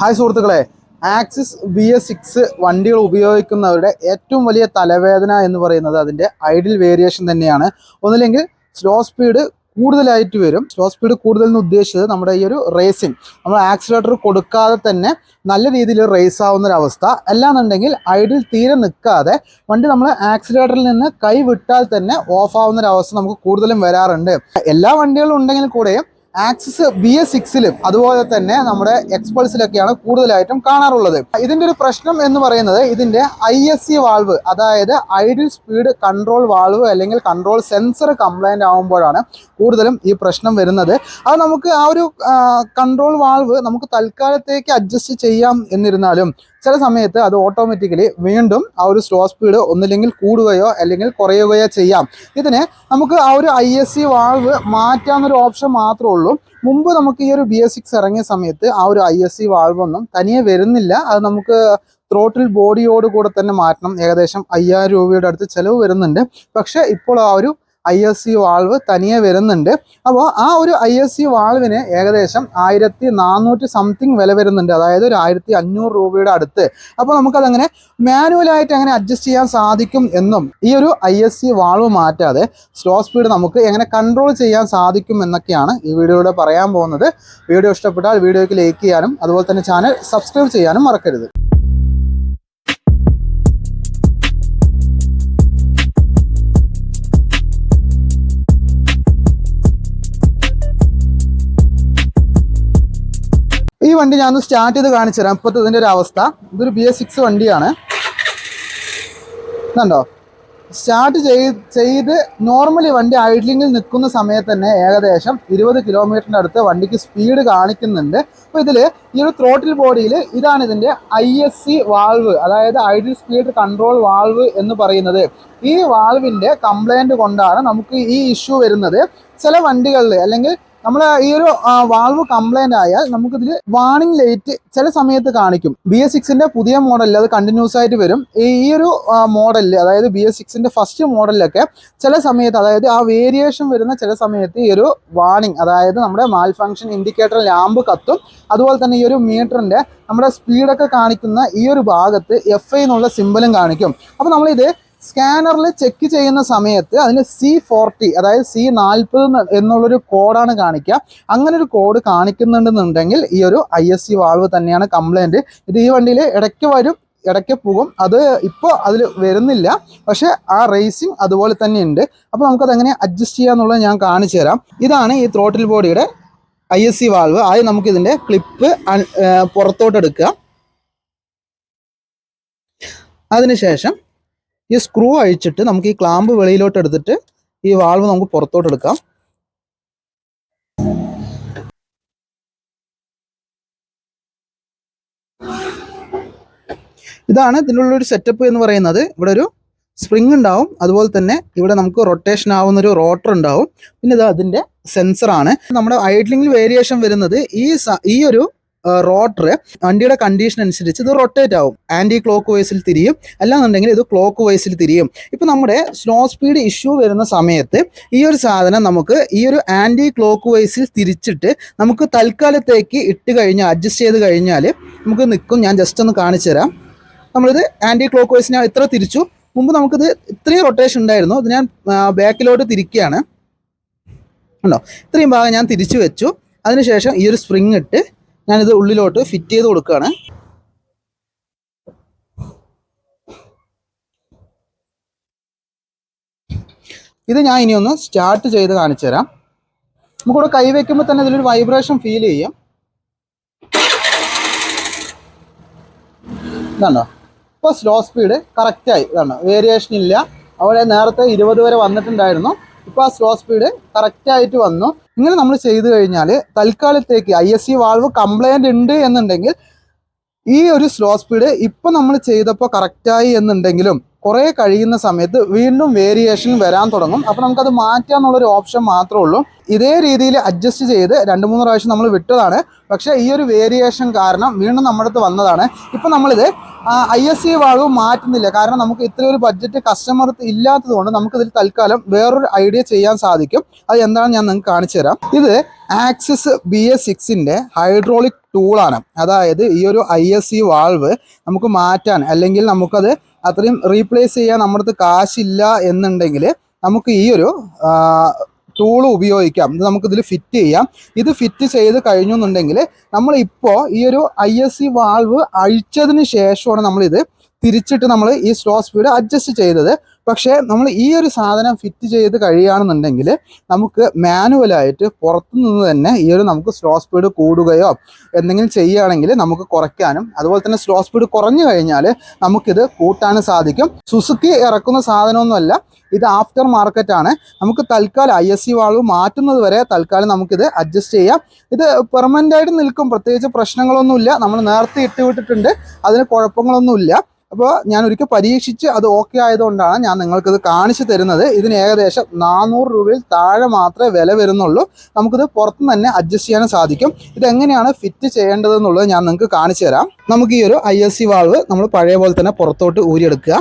Hi സുഹൃത്തുക്കളെ. Axis B S six വണ്ടികൾ ഉപയോഗിക്കുന്നവരുടെ ഏറ്റവും വലിയ തലവേദന എന്ന് പറയുന്നത് അതിന്റെ ഐഡിൽ വേരിയേഷൻ തന്നെയാണ്. ഒന്നില്ലെങ്കിൽ സ്ലോ സ്പീഡ് കൂടുതലായിട്ട് വരും. സ്ലോ സ്പീഡ് കൂടുതൽ എന്ന് ഉദ്ദേശിച്ചത് നമ്മുടെ ഈ ഒരു റേസിംഗ് നമ്മൾ ആക്സിലേറ്റർ കൊടുക്കാതെ തന്നെ നല്ല രീതിയിൽ റേസ് ആവുന്ന ഒരു അവസ്ഥ. അല്ലാന്നുണ്ടെങ്കിൽ ഐഡിൽ തീരെ നിൽക്കാതെ വണ്ടി നമ്മൾ ആക്സിലേറ്ററിൽ നിന്ന് കൈ വിട്ടാൽ തന്നെ ഓഫ് ആവുന്ന ഒരു അവസ്ഥ നമുക്ക് കൂടുതലും വരാറുണ്ട്. എല്ലാ വണ്ടികളും ഉണ്ടെങ്കിൽ കൂടെയും ആക്സിസ് ബി എസ് സിക്സിലും അതുപോലെ തന്നെ നമ്മുടെ എക്സ്പൾസിലൊക്കെയാണ് കൂടുതലായിട്ടും കാണാറുള്ളത്. ഇതിന്റെ ഒരു പ്രശ്നം എന്ന് പറയുന്നത് ഇതിന്റെ ഐ എസ് സി വാൾവ് അതായത് ഐഡിൽ സ്പീഡ് കൺട്രോൾ വാൾവ് അല്ലെങ്കിൽ കൺട്രോൾ സെൻസർ കംപ്ലൈന്റ് ആകുമ്പോഴാണ് കൂടുതലും ഈ പ്രശ്നം വരുന്നത്. അത് നമുക്ക് ആ ഒരു കൺട്രോൾ വാൾവ് നമുക്ക് തൽക്കാലത്തേക്ക് അഡ്ജസ്റ്റ് ചെയ്യാം എന്നിരുന്നാലും ചില സമയത്ത് അത് ഓട്ടോമാറ്റിക്കലി വീണ്ടും ആ ഒരു സ്ലോ സ്പീഡ് ഒന്നില്ലെങ്കിൽ കൂടുകയോ അല്ലെങ്കിൽ കുറയുകയോ ചെയ്യാം. ഇതിന് നമുക്ക് ആ ഒരു ഐ എസ് സി വാൾവ് മാറ്റാവുന്നൊരു ഓപ്ഷൻ മാത്രമേ ഉള്ളൂ. മുമ്പ് നമുക്ക് ഈ ഒരു ബി എസ് സിക്സ് ഇറങ്ങിയ സമയത്ത് ആ ഒരു ഐ എസ് സി വാൾവ് ഒന്നും തനിയെ വരുന്നില്ല. അത് നമുക്ക് ത്രോട്ടിൽ ബോഡിയോട് കൂടെ തന്നെ മാറ്റണം. ഏകദേശം അയ്യായിരം രൂപയുടെ അടുത്ത് ചിലവ് വരുന്നുണ്ട്. പക്ഷേ ഇപ്പോൾ ആ ഒരു ഐ എസ് സി വാൾവ് തനിയെ വരുന്നുണ്ട്. അപ്പോൾ ആ ഒരു ഐ എസ് സി വാൾവിന് ഏകദേശം ആയിരത്തി നാനൂറ്റി സംതിങ് വില വരുന്നുണ്ട്. അതായത് ഒരു ആയിരത്തി അഞ്ഞൂറ് രൂപയുടെ അടുത്ത്. അപ്പോൾ നമുക്കതങ്ങനെ മാനുവലായിട്ട് അങ്ങനെ അഡ്ജസ്റ്റ് ചെയ്യാൻ സാധിക്കും എന്നും ഈ ഒരു ഐ എസ് സി വാൾവ് മാറ്റാതെ സ്ലോ സ്പീഡ് നമുക്ക് എങ്ങനെ കൺട്രോൾ ചെയ്യാൻ സാധിക്കും എന്നൊക്കെയാണ് ഈ വീഡിയോയിലൂടെ പറയാൻ പോകുന്നത്. വീഡിയോ ഇഷ്ടപ്പെട്ടാൽ വീഡിയോയ്ക്ക് ലൈക്ക് ചെയ്യാനും അതുപോലെ തന്നെ ചാനൽ സബ്സ്ക്രൈബ് ചെയ്യാനും മറക്കരുത്. വണ്ടി ഞാൻ സ്റ്റാർട്ട് ചെയ്ത് കാണിച്ചു തരാം. ഇപ്പോഴത്തെ ഇതിന്റെ ഒരു അവസ്ഥ. ഇതൊരു ബി എസ് സിക്സ് വണ്ടിയാണ്. കണ്ടോ? സ്റ്റാർട്ട് ചെയ്ത് ചെയ്ത് നോർമലി വണ്ടി ഐഡ്ലിങ്ങിൽ നിൽക്കുന്ന സമയത്ത് തന്നെ ഏകദേശം ഇരുപത് കിലോമീറ്ററിന്റെ അടുത്ത് വണ്ടിക്ക് സ്പീഡ് കാണിക്കുന്നുണ്ട്. അപ്പോൾ ഇതിൽ ഈ ഒരു ത്രോട്ടിൽ ബോഡിയിൽ ഇതാണ് ഇതിന്റെ ഐ എസ് സി വാൾവ് അതായത് ഐഡിൽ സ്പീഡ് കൺട്രോൾ വാൾവ് എന്ന് പറയുന്നത്. ഈ വാൾവിന്റെ കംപ്ലൈന്റ് കൊണ്ടാണ് നമുക്ക് ഈ ഇഷ്യൂ വരുന്നത്. ചില വണ്ടികളിൽ അല്ലെങ്കിൽ നമ്മൾ ഈ ഒരു വാൾവ് കംപ്ലൈന്റ് ആയാൽ നമുക്കിതിൽ വാണിംഗ് ലൈറ്റ് ചില സമയത്ത് കാണിക്കും. ബി എസ് സിക്സിന്റെ പുതിയ മോഡലിൽ അത് കണ്ടിന്യൂസ് ആയിട്ട് വരും. ഈ ഒരു മോഡലിൽ അതായത് ബി എസ് സിക്സിന്റെ ഫസ്റ്റ് മോഡലിലൊക്കെ ചില സമയത്ത് അതായത് ആ വേരിയേഷൻ വരുന്ന ചില സമയത്ത് ഈ ഒരു വാണിംഗ് അതായത് നമ്മുടെ മാൽ ഫങ്ഷൻ ഇൻഡിക്കേറ്റർ ലാമ്പ് കത്തും. അതുപോലെ തന്നെ ഈ ഒരു മീറ്ററിന്റെ നമ്മുടെ സ്പീഡൊക്കെ കാണിക്കുന്ന ഈ ഒരു ഭാഗത്ത് എഫ് ഐ എന്നുള്ള സിമ്പലും കാണിക്കും. അപ്പോൾ നമ്മളിത് സ്കാനറിൽ ചെക്ക് ചെയ്യുന്ന സമയത്ത് അതിന് സി ഫോർട്ടി അതായത് സി നാൽപ്പത് എന്നുള്ളൊരു കോഡാണ് കാണിക്കുക. അങ്ങനെ ഒരു കോഡ് കാണിക്കുന്നുണ്ടെന്നുണ്ടെങ്കിൽ ഈ ഒരു ഐ എസ് സി വാൾവ് തന്നെയാണ് കംപ്ലൈന്റ് ഇത് ഈ വണ്ടിയിൽ ഇടയ്ക്ക് വരും ഇടയ്ക്ക് പോകും. അത് ഇപ്പോൾ അതിൽ വരുന്നില്ല. പക്ഷേ ആ റേസിംഗ് അതുപോലെ തന്നെ ഉണ്ട്. അപ്പോൾ നമുക്കത് എങ്ങനെ അഡ്ജസ്റ്റ് ചെയ്യാന്നുള്ളത് ഞാൻ കാണിച്ചു തരാം. ഇതാണ് ഈ ത്രോട്ടിൽ ബോഡിയുടെ ഐ എസ് സി വാൾവ് ആദ്യം നമുക്കിതിന്റെ ക്ലിപ്പ് പുറത്തോട്ടെടുക്കുക. അതിനുശേഷം ഈ സ്ക്രൂ അഴിച്ചിട്ട് നമുക്ക് ഈ ക്ലാമ്പ് വെളിയിലോട്ട് എടുത്തിട്ട് ഈ വാൾവ് നമുക്ക് പുറത്തോട്ട് എടുക്കാം. ഇതാണ് ഇതിനുള്ള ഒരു സെറ്റപ്പ് എന്ന് പറയുന്നത്. ഇവിടെ ഒരു സ്പ്രിങ് ഉണ്ടാവും. അതുപോലെ തന്നെ ഇവിടെ നമുക്ക് റൊട്ടേഷൻ ആവുന്ന ഒരു റോട്ടർ ഉണ്ടാവും. പിന്നെ ഇത് അതിന്റെ സെൻസറാണ് നമ്മുടെ ഐഡ്ലിംഗിൽ വേരിയേഷൻ വരുന്നത് ഈ ഈ ഒരു റോട്ടർ വണ്ടിയുടെ കണ്ടീഷൻ അനുസരിച്ച് ഇത് റൊട്ടേറ്റ് ആവും. ആന്റി ക്ലോക്ക് വൈസിൽ തിരിയും. അല്ലാന്നുണ്ടെങ്കിൽ ഇത് ക്ലോക്ക് വൈസിൽ തിരിയും. ഇപ്പൊ നമ്മുടെ സ്ലോ സ്പീഡ് ഇഷ്യൂ വരുന്ന സമയത്ത് ഈ ഒരു സാധനം നമുക്ക് ഈ ഒരു ആന്റി ക്ലോക്ക് വൈസിൽ തിരിച്ചിട്ട് നമുക്ക് തൽക്കാലത്തേക്ക് ഇട്ട് കഴിഞ്ഞാൽ അഡ്ജസ്റ്റ് ചെയ്ത് കഴിഞ്ഞാൽ നമുക്ക് നിൽക്കും. ഞാൻ ജസ്റ്റ് ഒന്ന് കാണിച്ചു തരാം. നമ്മളിത് ആന്റി ക്ലോക്ക് വൈസിന് ഇത്ര തിരിച്ചു. മുമ്പ് നമുക്കിത് ഇത്രയും റൊട്ടേഷൻ ഉണ്ടായിരുന്നു. ഇത് ഞാൻ ബാക്കിലോട്ട് തിരിക്കുകയാണ്. ഉണ്ടോ? ഇത്രയും ഭാഗം ഞാൻ തിരിച്ചു വെച്ചു. അതിനുശേഷം ഈ ഒരു സ്പ്രിങ് ഇട്ട് ഞാനിത് ഉള്ളിലോട്ട് ഫിറ്റ് ചെയ്ത് കൊടുക്കുകയാണ്. ഇത് ഞാൻ ഇനി ഒന്ന് സ്റ്റാർട്ട് ചെയ്ത് കാണിച്ചു തരാം. നമുക്കിവിടെ കൈ വെക്കുമ്പോൾ തന്നെ ഇതിലൊരു വൈബ്രേഷൻ ഫീൽ ചെയ്യും. ഇതാണോ? ഇപ്പോൾ സ്ലോ സ്പീഡ് കറക്റ്റായി ഇതാണ്. വേരിയേഷൻ ഇല്ല. അവിടെ നേരത്തെ ഇരുപത് വരെ വന്നിട്ടുണ്ടായിരുന്നു. ഇപ്പോൾ ആ സ്ലോ സ്പീഡ് കറക്റ്റായിട്ട് വന്നു. ഇങ്ങനെ നമ്മൾ ചെയ്തു കഴിഞ്ഞാൽ തൽക്കാലത്തേക്ക് I S C valve complaint ഉണ്ട് എന്നുണ്ടെങ്കിൽ ഈ ഒരു സ്ലോ സ്പീഡ് ഇപ്പം നമ്മൾ ചെയ്തപ്പോൾ കറക്റ്റായി എന്നുണ്ടെങ്കിലും കുറേ കഴിയുന്ന സമയത്ത് വീണ്ടും വേരിയേഷൻ വരാൻ തുടങ്ങും. അപ്പോൾ നമുക്കത് മാറ്റാന്നുള്ളൊരു ഓപ്ഷൻ മാത്രമേ ഉള്ളൂ. ഇതേ രീതിയിൽ അഡ്ജസ്റ്റ് ചെയ്ത് രണ്ട് മൂന്ന് പ്രാവശ്യം നമ്മൾ വിട്ടതാണ്. പക്ഷേ ഈ ഒരു വേരിയേഷൻ കാരണം വീണ്ടും നമ്മുടെ അടുത്ത് വന്നതാണ്. ഇപ്പം നമ്മളിത് ഐ എസ് സി വാൾവ് മാറ്റുന്നില്ല. കാരണം നമുക്ക് ഇത്രയൊരു ബഡ്ജറ്റ് കസ്റ്റമർ ഇല്ലാത്തതുകൊണ്ട് നമുക്കിതിൽ തൽക്കാലം വേറൊരു ഐഡിയ ചെയ്യാൻ സാധിക്കും. അത് എന്താണെന്ന് ഞാൻ നിങ്ങൾക്ക് കാണിച്ചു തരാം. ഇത് ആക്സിസ് ബി എസ് സിക്സിന്റെ ഹൈഡ്രോളിക് ടൂളാണ് അതായത് ഈ ഒരു ഐ എസ് സി വാൾവ് നമുക്ക് മാറ്റാൻ അല്ലെങ്കിൽ നമുക്കത് അത്രയും റീപ്ലേസ് ചെയ്യാൻ നമ്മുടെ അടുത്ത് കാശില്ല എന്നുണ്ടെങ്കിൽ നമുക്ക് ഈ ഒരു ടൂൾ ഉപയോഗിക്കാം. ഇത് നമുക്കിതിൽ ഫിറ്റ് ചെയ്യാം. ഇത് ഫിറ്റ് ചെയ്ത് കഴിഞ്ഞു എന്നുണ്ടെങ്കിൽ നമ്മളിപ്പോൾ ഈ ഒരു ഐ എസ് സി വാൾവ് അഴിച്ചതിന് ശേഷമാണ് നമ്മളിത് തിരിച്ചിട്ട് നമ്മൾ ഈ സ്ലോ സ്പീഡ് അഡ്ജസ്റ്റ് ചെയ്തത്. പക്ഷേ നമ്മൾ ഈ ഒരു സാധനം ഫിറ്റ് ചെയ്ത് കഴിയുകയാണെന്നുണ്ടെങ്കിൽ നമുക്ക് മാനുവലായിട്ട് പുറത്തു നിന്ന് തന്നെ ഈ ഒരു നമുക്ക് സ്ലോ സ്പീഡ് കൂടുകയോ എന്തെങ്കിലും ചെയ്യുകയാണെങ്കിൽ നമുക്ക് കുറയ്ക്കാനും അതുപോലെ തന്നെ സ്ലോ സ്പീഡ് കുറഞ്ഞു കഴിഞ്ഞാൽ നമുക്കിത് കൂട്ടാനും സാധിക്കും. സുസുക്കി ഇറക്കുന്ന സാധനമൊന്നുമല്ല ഇത് ആഫ്റ്റർ മാർക്കറ്റ് ആണ്. നമുക്ക് തൽക്കാലം ഐ എസ് സി വാൾവ് മാറ്റുന്നത് വരെ തൽക്കാലം നമുക്കിത് അഡ്ജസ്റ്റ് ചെയ്യാം. ഇത് പെർമനന്റ് ആയിട്ട് നിൽക്കും പ്രത്യേകിച്ച് പ്രശ്നങ്ങളൊന്നുമില്ല. നമ്മൾ നേരത്തെ ഇട്ടുവിട്ടിട്ടുണ്ട് അതിന് കുഴപ്പങ്ങളൊന്നുമില്ല. അപ്പോൾ ഞാൻ ഒരിക്കൽ പരീക്ഷിച്ച് അത് ഓക്കെ ആയതുകൊണ്ടാണ് ഞാൻ നിങ്ങൾക്കിത് കാണിച്ചു തരുന്നത്. ഇതിന് ഏകദേശം നാനൂറ് രൂപയിൽ താഴെ മാത്രമേ വില വരുന്നുള്ളൂ. നമുക്കിത് പുറത്തുനിന്ന് തന്നെ അഡ്ജസ്റ്റ് ചെയ്യാനും സാധിക്കും. ഇതെങ്ങനെയാണ് ഫിറ്റ് ചെയ്യേണ്ടതെന്നുള്ളത് ഞാൻ നിങ്ങൾക്ക് കാണിച്ചു തരാം. നമുക്ക് ഈ ഒരു ഐ എസ് സി വാൾവ് നമ്മൾ പഴയ പോലെ തന്നെ പുറത്തോട്ട് ഊരിയെടുക്കുക.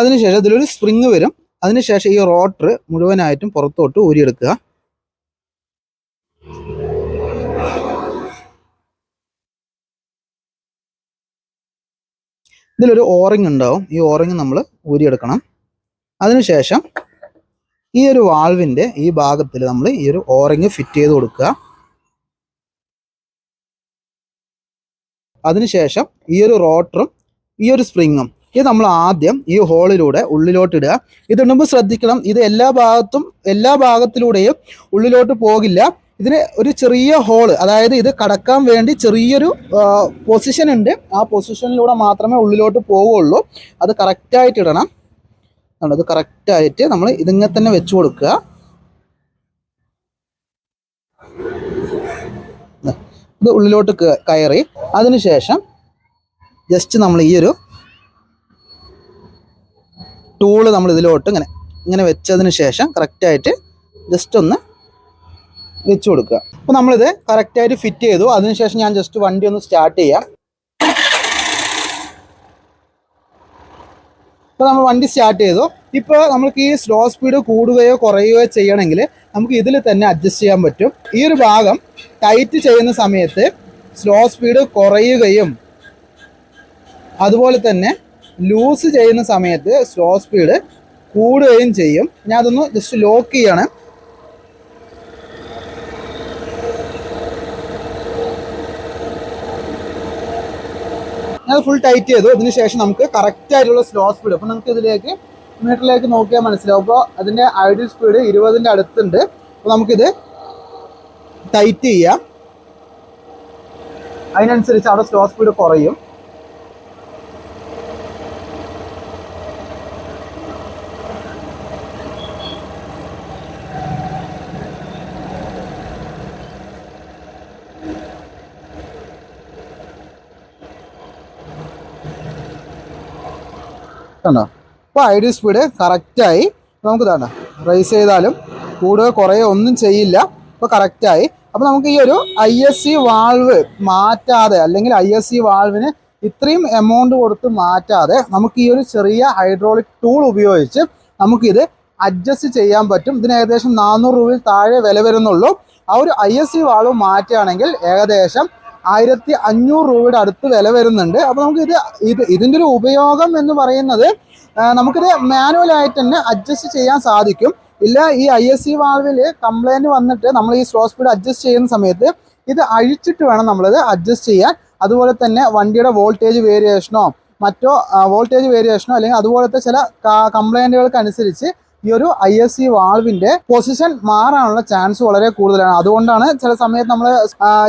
അതിനുശേഷം ഇതിലൊരു സ്പ്രിങ് വരും. അതിനുശേഷം ഈ റോട്ടർ മുഴുവനായിട്ടും പുറത്തോട്ട് ഊരിയെടുക്കുക. ഇതിലൊരു ഓറിങ് ഉണ്ടാവും. ഈ ഓറിങ് നമ്മൾ ഊരിയെടുക്കണം. അതിനുശേഷം ഈ ഒരു വാൾവിന്റെ ഈ ഭാഗത്തിൽ നമ്മൾ ഈ ഒരു ഓറിങ് ഫിറ്റ് ചെയ്ത് കൊടുക്കുക. അതിനുശേഷം ഈ ഒരു റോട്ടറും ഈ ഒരു സ്പ്രിങ്ങും ഇത് നമ്മൾ ആദ്യം ഈ ഹോളിലൂടെ ഉള്ളിലോട്ട് ഇടുക. ഇതിടുമ്പോൾ ശ്രദ്ധിക്കണം ഇത് എല്ലാ ഭാഗത്തും എല്ലാ ഭാഗത്തിലൂടെയും ഉള്ളിലോട്ട് പോകില്ല. ഇതിന് ഒരു ചെറിയ ഹോൾ അതായത് ഇത് കടക്കാൻ വേണ്ടി ചെറിയൊരു പൊസിഷൻ ഉണ്ട്. ആ പൊസിഷനിലൂടെ മാത്രമേ ഉള്ളിലോട്ട് പോവുള്ളൂ അത് കറക്റ്റായിട്ട് ഇടണം. അത് കറക്റ്റായിട്ട് നമ്മൾ ഇതിങ്ങനെ തന്നെ വെച്ച് കൊടുക്കുക. ഇത് ഉള്ളിലോട്ട് കയറി. അതിനുശേഷം ജസ്റ്റ് നമ്മൾ ഈ ഒരു ടൂൾ നമ്മൾ ഇതിലോട്ട് ഇങ്ങനെ ഇങ്ങനെ വെച്ചതിന് ശേഷം കറക്റ്റായിട്ട് ജസ്റ്റ് ഒന്ന് വെച്ച് കൊടുക്കുക. അപ്പോൾ നമ്മളിത് കറക്റ്റായിട്ട് ഫിറ്റ് ചെയ്തു. അതിനുശേഷം ഞാൻ ജസ്റ്റ് വണ്ടി ഒന്ന് സ്റ്റാർട്ട് ചെയ്യാം. ഇപ്പോൾ നമ്മൾ വണ്ടി സ്റ്റാർട്ട് ചെയ്തു. ഇപ്പോൾ നമുക്ക് ഈ സ്ലോ സ്പീഡ് കൂടുകയോ കുറയുകയോ ചെയ്യണമെങ്കിൽ നമുക്ക് ഇതിൽ തന്നെ അഡ്ജസ്റ്റ് ചെയ്യാൻ പറ്റും. ഈ ഒരു ഭാഗം ടൈറ്റ് ചെയ്യുന്ന സമയത്ത് സ്ലോ സ്പീഡ് കുറയുകയും അതുപോലെ തന്നെ ലൂസ് ചെയ്യുന്ന സമയത്ത് സ്ലോ സ്പീഡ് കൂടുകയും ചെയ്യും. ഞാൻ അതൊന്ന് ജസ്റ്റ് ലോക്ക് ചെയ്യാണ്. ഞാൻ ഫുൾ ടൈറ്റ് ചെയ്തു. അതിനുശേഷം ശേഷം നമുക്ക് കറക്റ്റ് ആയിട്ടുള്ള സ്ലോ സ്പീഡ് അപ്പോൾ നമുക്ക് ഇതിലേക്ക് മീറ്ററിലേക്ക് നോക്കിയാൽ മനസ്സിലാവും. അപ്പോൾ അതിന്റെ ഐഡിയൽ സ്പീഡ് ഇരുപതിന്റെ അടുത്തുണ്ട്. അപ്പോൾ നമുക്കിത് ടൈറ്റ് ചെയ്യാം. അതിനനുസരിച്ച് അവിടെ സ്ലോ സ്പീഡ് കുറയും. കണ്ടോ? അപ്പോൾ ഐഡിയ സ്പീഡ് കറക്റ്റായി നമുക്ക് ഇതാണ് റൈസ് ചെയ്താലും കൂടുതൽ കുറയോ ഒന്നും ചെയ്യില്ല. അപ്പോൾ കറക്റ്റായി അപ്പോൾ നമുക്ക് ഈ ഒരു ഐ എസ് സി വാൾവ് മാറ്റാതെ അല്ലെങ്കിൽ ഐ എസ് സി വാൾവിന് ഇത്രയും എമൗണ്ട് കൊടുത്ത് മാറ്റാതെ നമുക്ക് ഈ ഒരു ചെറിയ ഹൈഡ്രോളിക് ടൂൾ ഉപയോഗിച്ച് നമുക്കിത് അഡ്ജസ്റ്റ് ചെയ്യാൻ പറ്റും. ഇതിന് ഏകദേശം നാനൂറ് രൂപയിൽ താഴെ വില വരുന്നുള്ളൂ. ആ ഒരു ഐ എസ് സി വാൾവ് മാറ്റുകയാണെങ്കിൽ ഏകദേശം ആയിരത്തി അഞ്ഞൂറ് രൂപയുടെ അടുത്ത് വില വരുന്നുണ്ട്. അപ്പോൾ നമുക്ക് ഇത് ഇത് ഇതിന്റെ ഒരു ഉപയോഗം എന്ന് പറയുന്നത് നമുക്കിത് മാനുവൽ ആയിട്ട് തന്നെ അഡ്ജസ്റ്റ് ചെയ്യാൻ സാധിക്കും. ഇല്ല ഈ ഐ എസ് സി വാൾവിൽ കംപ്ലൈന്റ് വന്നിട്ട് നമ്മൾ ഈ സ്ലോ സ്പീഡ് അഡ്ജസ്റ്റ് ചെയ്യുന്ന സമയത്ത് ഇത് അഴിച്ചിട്ട് വേണം നമ്മളിത് അഡ്ജസ്റ്റ് ചെയ്യാൻ. അതുപോലെ തന്നെ വണ്ടിയുടെ വോൾട്ടേജ് വേരിയേഷനോ മറ്റോ വോൾട്ടേജ് വേരിയേഷനോ അല്ലെങ്കിൽ അതുപോലത്തെ ചില കംപ്ലൈന്റുകൾക്ക് അനുസരിച്ച് ഈ ഒരു ഐ എസ് സി വാൾവിന്റെ പൊസിഷൻ മാറാനുള്ള ചാൻസ് വളരെ കൂടുതലാണ്. അതുകൊണ്ടാണ് ചില സമയത്ത് നമ്മൾ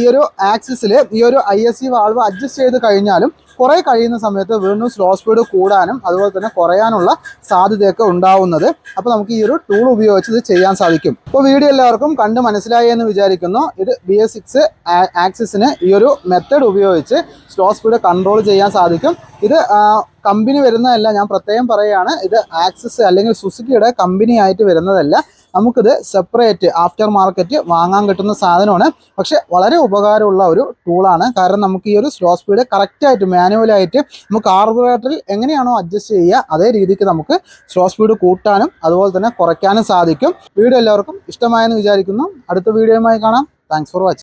ഈ ഒരു ആക്സിസിൽ ഈ ഒരു I S C valve adjust ചെയ്ത് കഴിഞ്ഞാലും കുറേ കഴിയുന്ന സമയത്ത് വീണ്ടും സ്ലോ സ്പീഡ് കൂടാനും അതുപോലെ തന്നെ കുറയാനുള്ള സാധ്യതയൊക്കെ ഉണ്ടാവുന്നത്. അപ്പോൾ നമുക്ക് ഈ ഒരു ടൂൾ ഉപയോഗിച്ച് ചെയ്യാൻ സാധിക്കും. ഇപ്പോൾ വീഡിയോ എല്ലാവർക്കും കണ്ട് മനസ്സിലായി എന്ന് വിചാരിക്കുന്നു. ഇത് ബി എസ് സിക്സ് ആക്സിസിന് ഈ ഒരു മെത്തേഡ് ഉപയോഗിച്ച് സ്ലോ സ്പീഡ് കൺട്രോൾ ചെയ്യാൻ സാധിക്കും. ഇത് കമ്പനി വരുന്നതല്ല ഞാൻ പ്രത്യേകം പറയുകയാണ് ഇത് ആക്സിസ് അല്ലെങ്കിൽ സുസുക്കിയുടെ കമ്പനി ആയിട്ട് വരുന്നതല്ല. നമുക്കിത് സെപ്പറേറ്റ് ആഫ്റ്റർ മാർക്കറ്റ് വാങ്ങാൻ കിട്ടുന്ന സാധനമാണ്. പക്ഷേ വളരെ ഉപകാരമുള്ള ഒരു ടൂളാണ് കാരണം നമുക്ക് ഈ ഒരു സ്ലോ സ്പീഡ് കറക്റ്റായിട്ട് മാനുവലായിട്ട് നമുക്ക് കാർബറേറ്ററിൽ എങ്ങനെയാണോ അഡ്ജസ്റ്റ് ചെയ്യുക അതേ രീതിക്ക് നമുക്ക് സ്ലോ സ്പീഡ് കൂട്ടാനും അതുപോലെ തന്നെ കുറയ്ക്കാനും സാധിക്കും. വീഡിയോ എല്ലാവർക്കും ഇഷ്ടമായെന്ന് വിചാരിക്കുന്നു. അടുത്ത വീഡിയോയുമായി കാണാം. Thanks for watching